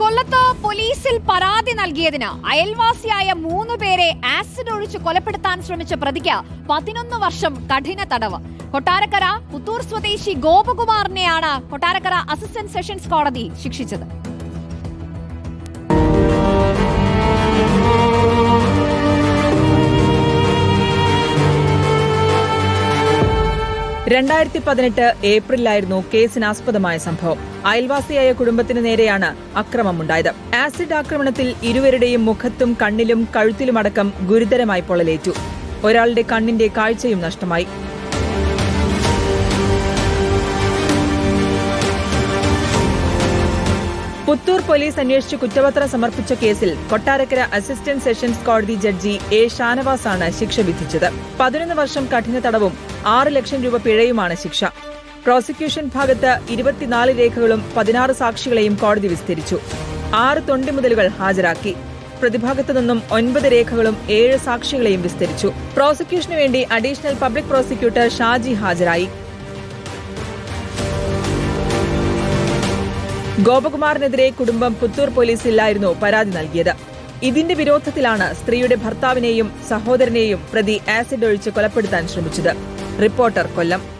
കൊല്ലത്ത് പോലീസിൽ പരാതി നൽകിയതിന് അയൽവാസിയായ മൂന്ന് പേരെ ആസിഡ് ഒഴിച്ച് കൊലപ്പെടുത്താൻ ശ്രമിച്ച പ്രതിക്ക് പതിനൊന്ന് വർഷം കഠിന തടവ്. കൊട്ടാരക്കര പുത്തൂർ സ്വദേശി ഗോപകുമാറിനെയാണ് കൊട്ടാരക്കര അസിസ്റ്റന്റ് സെഷൻസ് കോടതി ശിക്ഷിച്ചത്. രണ്ടായിരത്തി പതിനെട്ട് ഏപ്രിലായിരുന്നു കേസിനാസ്പദമായ സംഭവം. അയൽവാസിയായ കുടുംബത്തിന് നേരെയാണ് അക്രമമുണ്ടായത്. ആസിഡ് ആക്രമണത്തിൽ ഇരുവരുടെയും മുഖത്തും കണ്ണിലും കഴുത്തിലുമടക്കം ഗുരുതരമായി പൊള്ളലേറ്റു. ഒരാളുടെ കണ്ണിന്റെ കാഴ്ചയും നഷ്ടമായി. പുത്തൂർ പോലീസ് അന്വേഷിച്ച് കുറ്റപത്രം സമർപ്പിച്ച കേസിൽ കൊട്ടാരക്കര അസിസ്റ്റന്റ് സെഷൻസ് കോടതി ജഡ്ജി എ ഷാനവാസാണ് ശിക്ഷ വിധിച്ചത്. പതിനൊന്ന് വർഷം കഠിന തടവും ആറ് ലക്ഷം രൂപ പിഴയുമാണ് ശിക്ഷ. പ്രോസിക്യൂഷൻ ഭാഗത്ത് ഇരുപത്തിനാല് രേഖകളും പതിനാറ് സാക്ഷികളെയും കോടതി വിസ്തരിച്ചു. ആറ് തൊണ്ടിമുതലുകൾ ഹാജരാക്കി. പ്രതിഭാഗത്തു നിന്നും ഒൻപത് രേഖകളും ഏഴ് സാക്ഷികളെയും വിസ്തരിച്ചു. പ്രോസിക്യൂഷനു വേണ്ടി അഡീഷണൽ പബ്ലിക് പ്രോസിക്യൂട്ടർ ഷാജി ഹാജരായി. ഗോപകുമാറിനെതിരെ കുടുംബം പുത്തൂർ പോലീസിലായിരുന്നു പരാതി നൽകിയത്. ഇതിന്റെ വിരോധത്തിലാണ് സ്ത്രീയുടെ ഭർത്താവിനെയും സഹോദരനെയും പ്രതി ആസിഡ് ഒഴിച്ച് കൊലപ്പെടുത്താൻ ശ്രമിച്ചത്. റിപ്പോർട്ടർ കൊല്ലം.